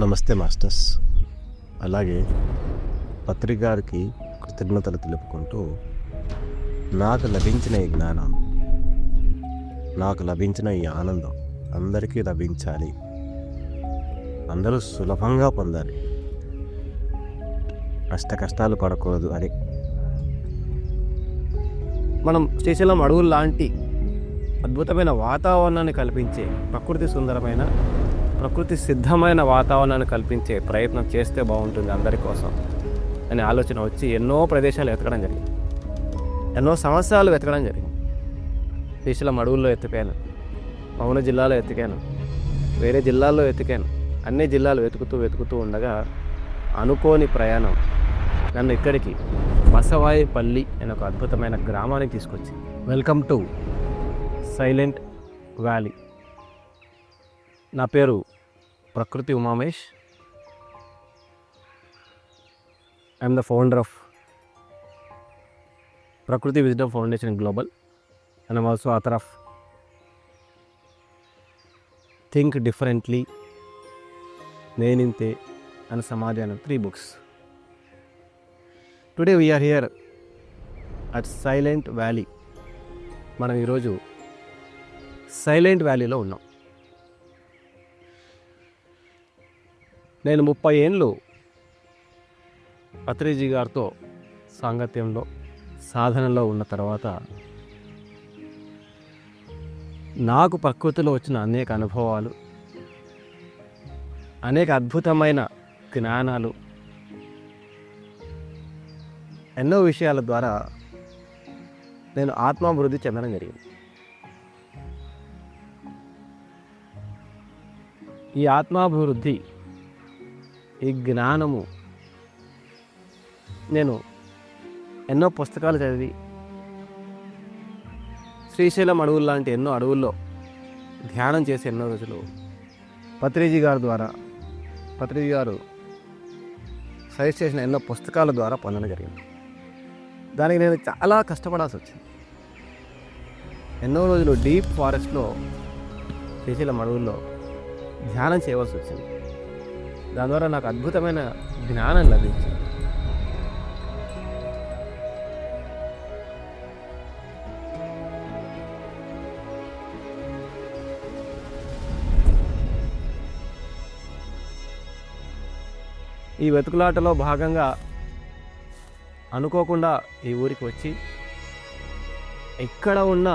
నమస్తే మాస్టర్స్. అలాగే పత్రికారికి కృతజ్ఞతలు తెలుపుకుంటూ నాకు లభించిన ఈ జ్ఞానం నాకు లభించిన ఈ ఆనందం అందరికీ లభించాలి. అందరూ సులభంగా పొందాలి. కష్ట కష్టాలు పడకూడదు అని. మనం శ్రీశైలం అడవులు లాంటి అద్భుతమైన వాతావరణాన్ని కల్పించే ప్రకృతి సుందరమైన ప్రకృతి సిద్ధమైన వాతావరణాన్ని కల్పించే ప్రయత్నం చేస్తే బాగుంటుంది అందరి కోసం అనే ఆలోచన వచ్చి ఎన్నో ప్రదేశాలు వెతకడం జరిగింది. ఎన్నో సంవత్సరాలు వెతకడం జరిగింది. శ్రీశైలం అడవుల్లో ఎత్తికాను మౌన జిల్లాలో ఎత్తికాను వేరే జిల్లాల్లో ఎత్తికాను అన్ని జిల్లాలు వెతుకుతూ వెతుకుతూ ఉండగా అనుకోని ప్రయాణం నన్ను ఇక్కడికి బసవాయిపల్లి అనే ఒక అద్భుతమైన గ్రామానికి తీసుకొచ్చి వెల్కమ్ టు సైలెంట్ వ్యాలీ. నా పేరు Prakruthi Umamesh I'm the founder of Prakruthi wisdom foundation global and I'm also author of think differently Neninthe and Samadhi అనే three books today we are here at silent valley మనం ఈరోజు silent వ్యాలీలో ఉన్నాం. నేను ముప్పై ఏళ్ళు పత్రిజీ గారితో సాంగత్యంలో సాధనలో ఉన్న తర్వాత నాకు ప్రకృతిలో వచ్చిన అనేక అనుభవాలు అనేక అద్భుతమైన జ్ఞానాలు ఎన్నో విషయాల ద్వారా నేను ఆత్మాభివృద్ధి చెందడం జరిగింది. ఈ ఆత్మాభివృద్ధి ఈ జ్ఞానము. నేను ఎన్నో పుస్తకాలు చదివి శ్రీశైలం అడవులు లాంటి ఎన్నో అడవుల్లో ధ్యానం చేసి ఎన్నో రోజులు పత్రిజీ గారి ద్వారా పత్రిజీ గారు సజెస్ట్ చేసిన ఎన్నో పుస్తకాల ద్వారా పొందడం జరిగింది. దానికి నేను చాలా కష్టపడాల్సి వచ్చింది. ఎన్నో రోజులు డీప్ ఫారెస్ట్లో శ్రీశైలం అడవుల్లో ధ్యానం చేయవలసి వచ్చింది. దాని ద్వారా నాకు అద్భుతమైన జ్ఞానం లభించింది. ఈ వెతుకులాటలో భాగంగా అనుకోకుండా ఈ ఊరికి వచ్చి ఎక్కడ ఉన్న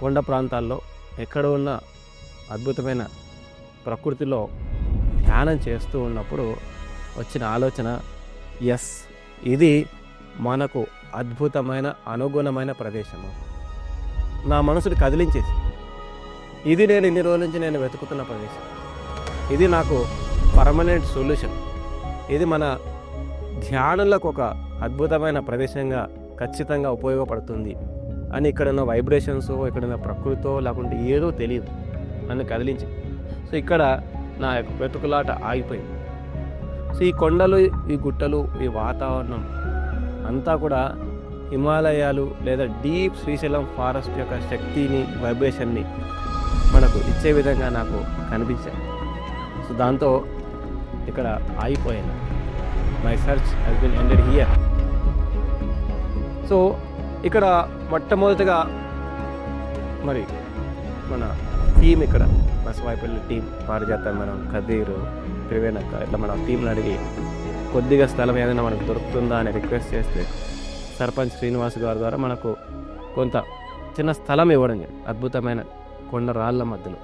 కొండ ప్రాంతాల్లో ఎక్కడ ఉన్న అద్భుతమైన ప్రకృతిలో ధ్యానం చేస్తూ ఉన్నప్పుడు వచ్చిన ఆలోచన ఎస్ ఇది మనకు అద్భుతమైన అనుగుణమైన ప్రదేశము. నా మనసుని కదిలించేసి ఇది నేను ఇన్ని రోజుల నుంచి నేను వెతుకుతున్న ప్రదేశం. ఇది నాకు పర్మనెంట్ సొల్యూషన్. ఇది మన ధ్యానులకు ఒక అద్భుతమైన ప్రదేశంగా ఖచ్చితంగా ఉపయోగపడుతుంది అని ఇక్కడున్న వైబ్రేషన్స్ ఇక్కడ ఉన్న ప్రకృతో లేకుంటే ఏదో తెలియదు. నన్ను కదిలించి సో ఇక్కడ నా యొక్క వెతుకులాట ఆగిపోయింది. సో ఈ కొండలు ఈ గుట్టలు ఈ వాతావరణం అంతా కూడా హిమాలయాలు లేదా డీప్ శ్రీశైలం ఫారెస్ట్ యొక్క శక్తిని వైబ్రేషన్ని మనకు ఇచ్చే విధంగా నాకు కనిపించాయి. సో దాంతో ఇక్కడ ఆగిపోయాను. My search has been ended here so ఇక్కడ మొట్టమొదటిగా మరి మన టీం ఇక్కడ బసవాయిపల్లి టీం పారిజాత మనం కదీరు త్రివేణక్క ఇట్లా మనం టీంని అడిగి కొద్దిగా స్థలం ఏదైనా మనకు దొరుకుతుందా అని రిక్వెస్ట్ చేస్తే సర్పంచ్ శ్రీనివాస్ గారి ద్వారా మనకు కొంత చిన్న స్థలం ఇవ్వడం అద్భుతమైన కొండ రాళ్ళ మధ్యలో.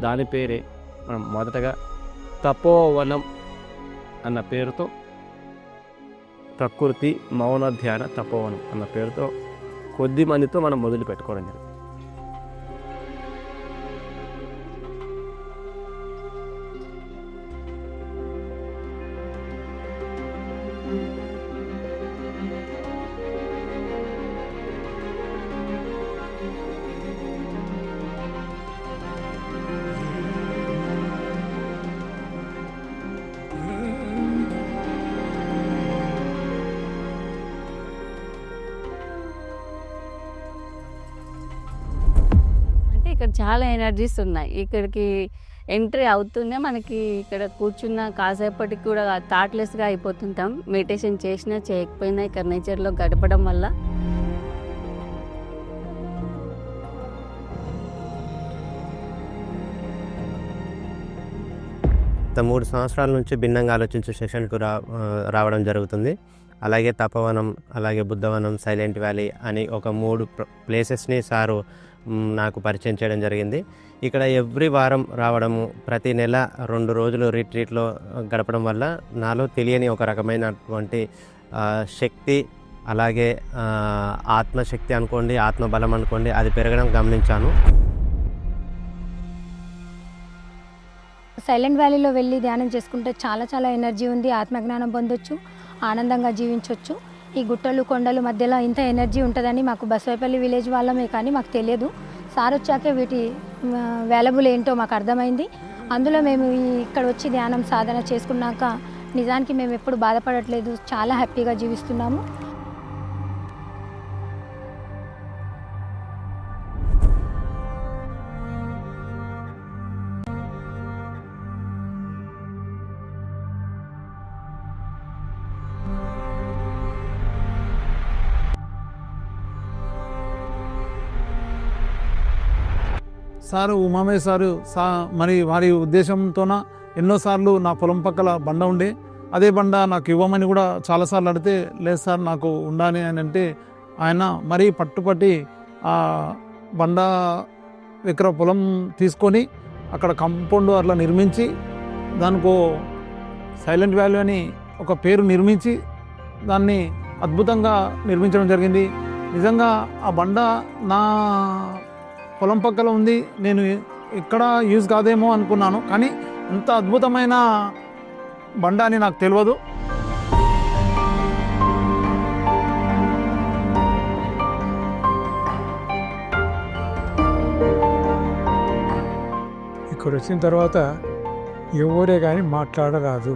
దాని పేరే మనం మొదటగా తపోవనం అన్న పేరుతో ప్రకృతి మౌన ధ్యాన తపోవనం అన్న పేరుతో కొద్ది మందితో మనం మొదలు పెట్టుకోవడం జరిగింది. ఇక్కడ చాలా ఎనర్జీస్ ఉన్నాయి. ఇక్కడికి ఎంట్రీ అవుతూనే మనకి ఇక్కడ కూర్చున్న కాసేపటికి కూడా థాట్లెస్గా అయిపోతుంటాం. మెడిటేషన్ చేసినా చేయకపోయినా ఇక్కడ నేచర్లో గడపడం వల్ల. గత మూడు సంవత్సరాల నుంచి భిన్నంగా ఆలోచించే సెషన్కు రా రావడం జరుగుతుంది. అలాగే తపవనం అలాగే బుద్ధవనం సైలెంట్ వ్యాలీ అని ఒక మూడు ప్లేసెస్ని సారు నాకు పరిచయం చేయడం జరిగింది. ఇక్కడ ఎవ్రీ వారం రావడము ప్రతి నెల రెండు రోజులు రిట్రీట్లో గడపడం వల్ల నాలో తెలియని ఒక రకమైనటువంటి శక్తి అలాగే ఆత్మశక్తి అనుకోండి ఆత్మబలం అనుకోండి అది పెరగడం గమనించాను. సైలెంట్ వ్యాలీలో వెళ్ళి ధ్యానం చేసుకుంటే చాలా చాలా ఎనర్జీ ఉంది ఆత్మజ్ఞానం పొందొచ్చు ఆనందంగా జీవించవచ్చు ఈ గుట్టలు కొండలు మధ్యలో ఇంత ఎనర్జీ ఉంటుందని మాకు బసవపల్లి విలేజ్ వాళ్ళమే కానీ మాకు తెలియదు. సార్ వచ్చాకే వీటి వాల్యుబుల్ ఏంటో మాకు అర్థమైంది. అందులో మేము ఇక్కడ వచ్చి ధ్యానం సాధన చేసుకున్నాక నిజానికి మేము ఎప్పుడు బాధపడట్లేదు. చాలా హ్యాపీగా జీవిస్తున్నాము. సారు ఉమామే సారు సా మరి వారి ఉద్దేశంతోన ఎన్నోసార్లు నా పొలం పక్కల బండ ఉండే. అదే బండ నాకు ఇవ్వమని కూడా చాలాసార్లు అడిగితే లేదు సార్ నాకు ఉండాలి అని అంటే ఆయన మరీ పట్టుపట్టి ఆ బండ ఎకర పొలం తీసుకొని అక్కడ కంపౌండ్ అట్లా నిర్మించి దానికో సైలెంట్ వ్యాల్యూ అని ఒక పేరు నిర్మించి దాన్ని అద్భుతంగా నిర్మించడం జరిగింది. నిజంగా ఆ బండ నా పొలం పక్కల ఉంది నేను ఇక్కడ యూజ్ కాదేమో అనుకున్నాను కానీ ఇంత అద్భుతమైన బండ అని నాకు తెలియదు. ఇక్కడ వచ్చిన తర్వాత ఎవరే కానీ మాట్లాడరాదు.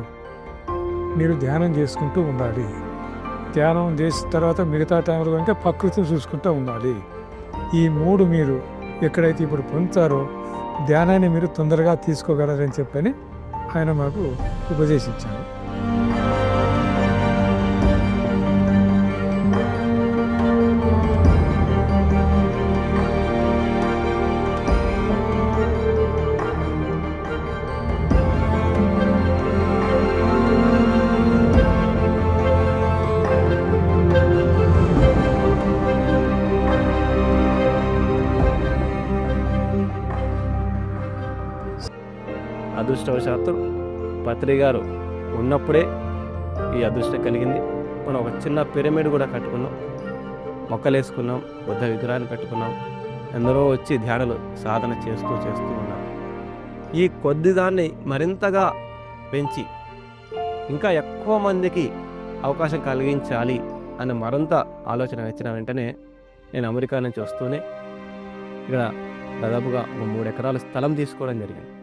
మీరు ధ్యానం చేసుకుంటూ ఉండాలి. ధ్యానం చేసిన తర్వాత మిగతా టైంలో కనుక ప్రకృతిని చూసుకుంటూ ఉండాలి. ఈ మూడు మీరు ఎక్కడైతే ఇప్పుడు పొందుతారో ధ్యానాన్ని మీరు తొందరగా తీసుకోగలరని చెప్పని ఆయన మాకు ఉపదేశించారు. పత్రి గారు ఉన్నప్పుడే ఈ అదృష్టం కలిగింది. మనం ఒక చిన్న పిరమిడ్ కూడా కట్టుకున్నాం. మొక్కలు వేసుకున్నాం బుద్ధ విగ్రహాన్ని పెట్టుకున్నాం. ఎందరో వచ్చి ధ్యానలు సాధన చేస్తూ చేస్తూ ఉన్నారు. ఈ కొద్ది దాన్ని మరింతగా పెంచి ఇంకా ఎక్కువ మందికి అవకాశం కలిగించాలి అనే మరింత ఆలోచన వచ్చిన వెంటనే నేను అమెరికా నుంచి వస్తూనే ఇక్కడ దాదాపుగా ఒక మూడు ఎకరాల స్థలం తీసుకోవడం జరిగింది.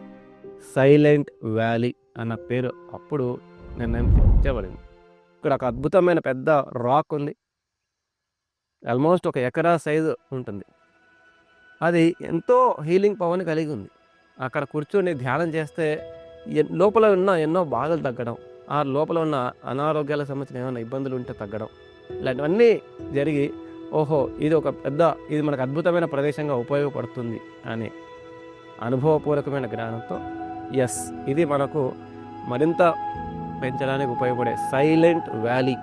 సైలెంట్ వ్యాలీ అన్న పేరు అప్పుడు నిర్ణయం తీర్చబడింది ఇక్కడ ఒక అద్భుతమైన పెద్ద రాక్ ఉంది. ఆల్మోస్ట్ ఒక ఎకరా సైజు ఉంటుంది. అది ఎంతో హీలింగ్ పవర్ని కలిగి ఉంది. అక్కడ కూర్చొని ధ్యానం చేస్తే ఎన్- లోపల ఉన్న ఎన్నో బాధలు తగ్గడం ఆ లోపల ఉన్న అనారోగ్యాలకు సంబంధించిన ఏమైనా ఇబ్బందులు ఉంటే తగ్గడం ఇలాంటివన్నీ జరిగి ఓహో ఇది ఒక పెద్ద ఇది మనకు అద్భుతమైన ప్రదేశంగా ఉపయోగపడుతుంది అని అనుభవపూర్వకమైన జ్ఞానంతో ఎస్ ఇది మనకు మరింత పెంచడానికి ఉపయోగపడే సైలెంట్ వ్యాలీ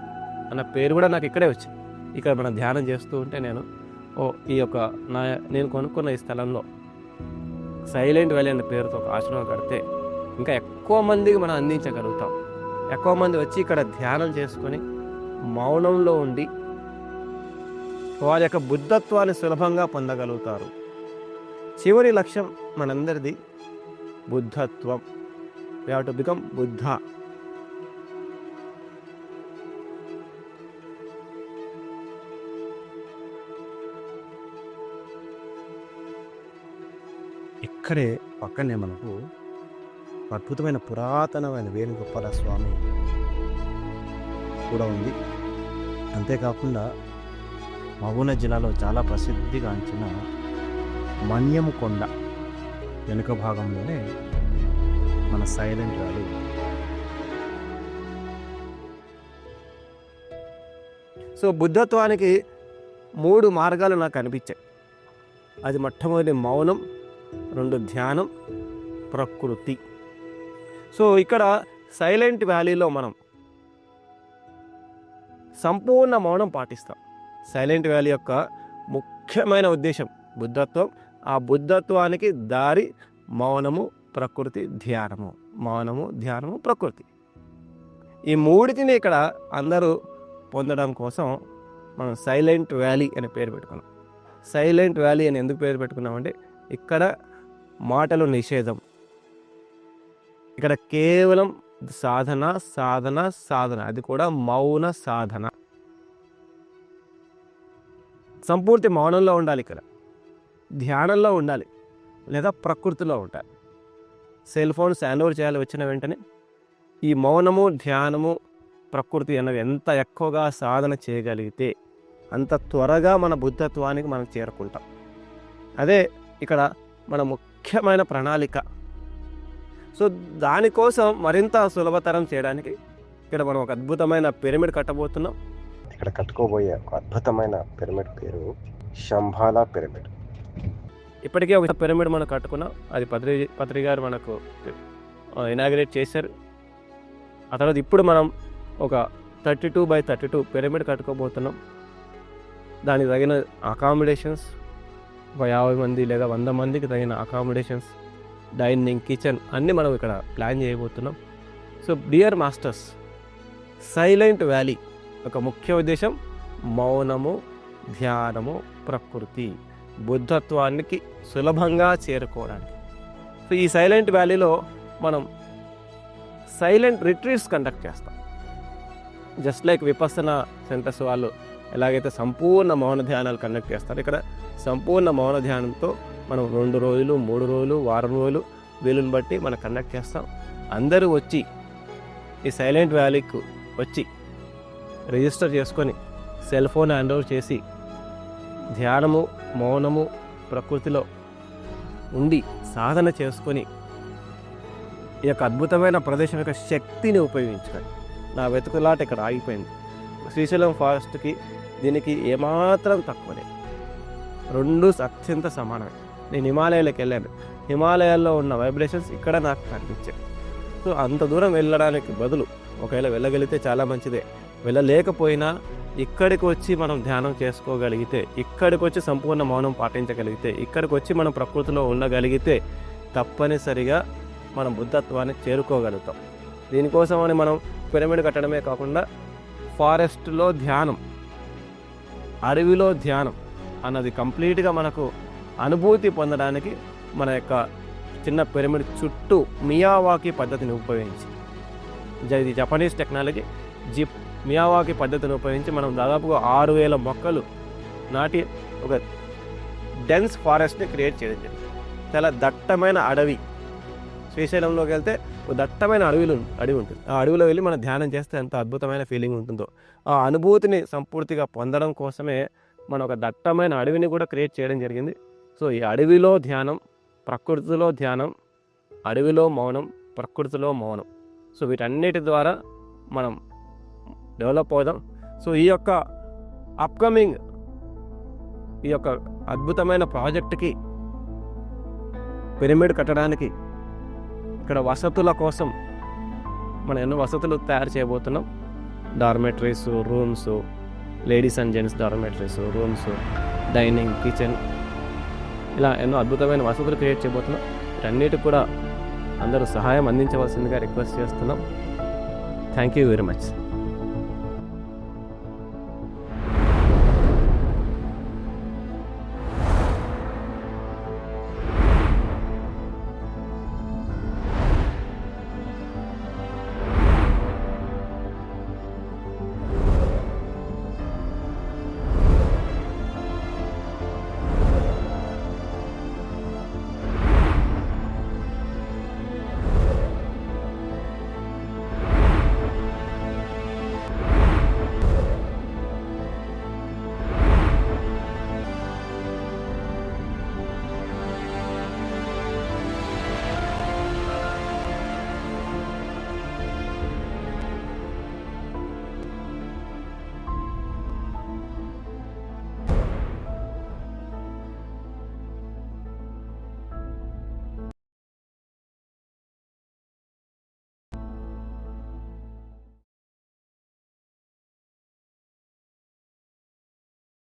అన్న పేరు కూడా నాకు ఇక్కడే వచ్చింది. ఇక్కడ మనం ధ్యానం చేస్తూ ఉంటే నేను ఓ ఈ యొక్క నా నేను కొనుక్కున్న ఈ స్థలంలో సైలెంట్ వ్యాలీ అనే పేరుతో ఒక ఆశ్రమం కడితే ఇంకా ఎక్కువ మందికి మనం అందించగలుగుతాం. ఎక్కువ మంది వచ్చి ఇక్కడ ధ్యానం చేసుకొని మౌనంలో ఉండి వారి యొక్క బుద్ధత్వాన్ని సులభంగా పొందగలుగుతారు. చివరి లక్ష్యం మనందరిది బుద్ధత్వం. We have to become Buddha ఇక్కడే పక్కనే మనకు అద్భుతమైన పురాతనమైన వేణుగోపాల స్వామి కూడా ఉంది. అంతేకాకుండా మహబూబ్నగర్ జిల్లాలో చాలా ప్రసిద్ధిగాంచిన మన్యము కొండ వెనుక భాగంలోనే మన సైలెంట్ వ్యాలీ సో బుద్ధత్వానికి మూడు మార్గాలు నాకు అనిపించాయి. అది మొట్టమొదటి మౌనం రెండు ధ్యానం ప్రకృతి. సో ఇక్కడ సైలెంట్ వ్యాలీలో మనం సంపూర్ణ మౌనం పాటిస్తాం. సైలెంట్ వ్యాలీ యొక్క ముఖ్యమైన ఉద్దేశం బుద్ధత్వం ఆ బుద్ధత్వానికి దారి మౌనము ప్రకృతి ధ్యానము. మౌనము ధ్యానము ప్రకృతి. ఈ మూడిటిని ఇక్కడ అందరూ పొందడం కోసం మనం సైలెంట్ వ్యాలీ అనే పేరు పెట్టుకున్నాం. సైలెంట్ వ్యాలీ అని ఎందుకు పేరు పెట్టుకున్నామంటే ఇక్కడ మాటలు నిషేధం. ఇక్కడ కేవలం సాధన సాధన సాధన. అది కూడా మౌన సాధన. సంపూర్తి మౌనంలో ఉండాలి ఇక్కడ. ధ్యానంలో ఉండాలి లేదా ప్రకృతిలో ఉండాలి. సెల్ ఫోన్ హ్యాండ్ ఓవర్ చేయాలి వచ్చిన వెంటనే. ఈ మౌనము ధ్యానము ప్రకృతి అన్నవి ఎంత ఎక్కువగా సాధన చేయగలిగితే అంత త్వరగా మన బుద్ధత్వానికి మనం చేరుకుంటాం. అదే ఇక్కడ మన ముఖ్యమైన ప్రణాళిక. సో దానికోసం మరింత సులభతరం చేయడానికి ఇక్కడ మనం ఒక అద్భుతమైన పిరమిడ్ కట్టబోతున్నాం. ఇక్కడ కట్టుకోబోయే ఒక అద్భుతమైన పిరమిడ్ పేరు శంభాలా పిరమిడ్. ఇప్పటికే ఒక పిరమిడ్ మనం కట్టుకున్నాం. అది పత్రి పత్రి గారు మనకు ఇనాగ్రేట్ చేశారు. ఆ తర్వాత ఇప్పుడు మనం ఒక thirty two by thirty two pyramid కట్టుకోబోతున్నాం. దానికి తగిన అకామిడేషన్స్ ఒక యాభై మంది లేదా వంద మందికి తగిన అకామిడేషన్స్ డైనింగ్ కిచెన్ అన్నీ మనం ఇక్కడ ప్లాన్ చేయబోతున్నాం. So dear masters silent valley ఒక ముఖ్య ఉద్దేశం మౌనము ధ్యానము ప్రకృతి. బుద్ధత్వానికి సులభంగా చేరుకోవడానికి. సో ఈ సైలెంట్ వ్యాలీలో మనం సైలెంట్ రిట్రీట్స్ కండక్ట్ చేస్తాం. జస్ట్ లైక్ విపసన సెంటర్స్ వాళ్ళు ఎలాగైతే సంపూర్ణ మౌన ధ్యానాలు కండక్ట్ చేస్తారు ఇక్కడ సంపూర్ణ మౌన ధ్యానంతో మనం రెండు రోజులు మూడు రోజులు వారం రోజులు వీలుని బట్టి మనం కండక్ట్ చేస్తాం. అందరూ వచ్చి ఈ సైలెంట్ వ్యాలీకి వచ్చి రిజిస్టర్ చేసుకొని సెల్ ఫోన్ హ్యాండ్ చేసి ధ్యానము మౌనము ప్రకృతిలో ఉండి సాధన చేసుకొని ఈ యొక్క అద్భుతమైన ప్రదేశం యొక్క శక్తిని ఉపయోగించుకొని నా వెతుకులాట ఇక్కడ ఆగిపోయింది. శ్రీశైలం ఫారెస్ట్కి దీనికి ఏమాత్రం తక్కువనే. రెండు అత్యంత సమానమే. నేను హిమాలయాలకు వెళ్ళాను. హిమాలయాల్లో ఉన్న వైబ్రేషన్స్ ఇక్కడ నాకు కనిపించాయి. సో అంత దూరం వెళ్ళడానికి బదులు ఒకవేళ వెళ్ళగలిగితే చాలా మంచిదే. వెళ్ళలేకపోయినా ఇక్కడికి వచ్చి మనం ధ్యానం చేసుకోగలిగితే ఇక్కడికి వచ్చి సంపూర్ణ మౌనం పాటించగలిగితే ఇక్కడికి వచ్చి మనం ప్రకృతిలో ఉండగలిగితే తప్పనిసరిగా మనం బుద్ధత్వాన్ని చేరుకోగలుగుతాం. దీనికోసమని మనం పిరమిడ్ కట్టడమే కాకుండా ఫారెస్ట్లో ధ్యానం అడవిలో ధ్యానం అన్నది కంప్లీట్గా మనకు అనుభూతి పొందడానికి మన యొక్క చిన్న పిరమిడ్ చుట్టూ మియావాకి పద్ధతిని ఉపయోగించి. ఇది జపనీస్ టెక్నాలజీ జిప్ మియావాకి పద్ధతిని ఉపయోగించి మనం దాదాపుగా ఆరు వేల మొక్కలు నాటి ఒక డెన్స్ ఫారెస్ట్ని క్రియేట్ చేయడం జరిగింది. చాలా దట్టమైన అడవి. శ్రీశైలంలోకి వెళ్తే ఒక దట్టమైన అడవిలు అడవి ఉంటుంది. ఆ అడవిలో వెళ్ళి మనం ధ్యానం చేస్తే ఎంత అద్భుతమైన ఫీలింగ్ ఉంటుందో. ఆ అనుభూతిని సంపూర్తిగా పొందడం కోసమే మనం ఒక దట్టమైన అడవిని కూడా క్రియేట్ చేయడం జరిగింది. సో ఈ అడవిలో ధ్యానం ప్రకృతిలో ధ్యానం అడవిలో మౌనం ప్రకృతిలో మౌనం. సో వీటన్నిటి ద్వారా మనం డెవలప్ అవుదాం. సో ఈ యొక్క అప్కమింగ్ ఈ యొక్క అద్భుతమైన ప్రాజెక్టుకి పిరమిడ్ కట్టడానికి ఇక్కడ వసతుల కోసం మనం ఎన్నో వసతులు తయారు చేయబోతున్నాం. Dormitories rooms ladies and gents dormitories rooms dining kitchen ఇలా ఎన్నో అద్భుతమైన వసతులు క్రియేట్ చేయబోతున్నాం. వీటన్నిటి కూడా అందరూ సహాయం అందించవలసిందిగా రిక్వెస్ట్ చేస్తున్నాం. Thank you very much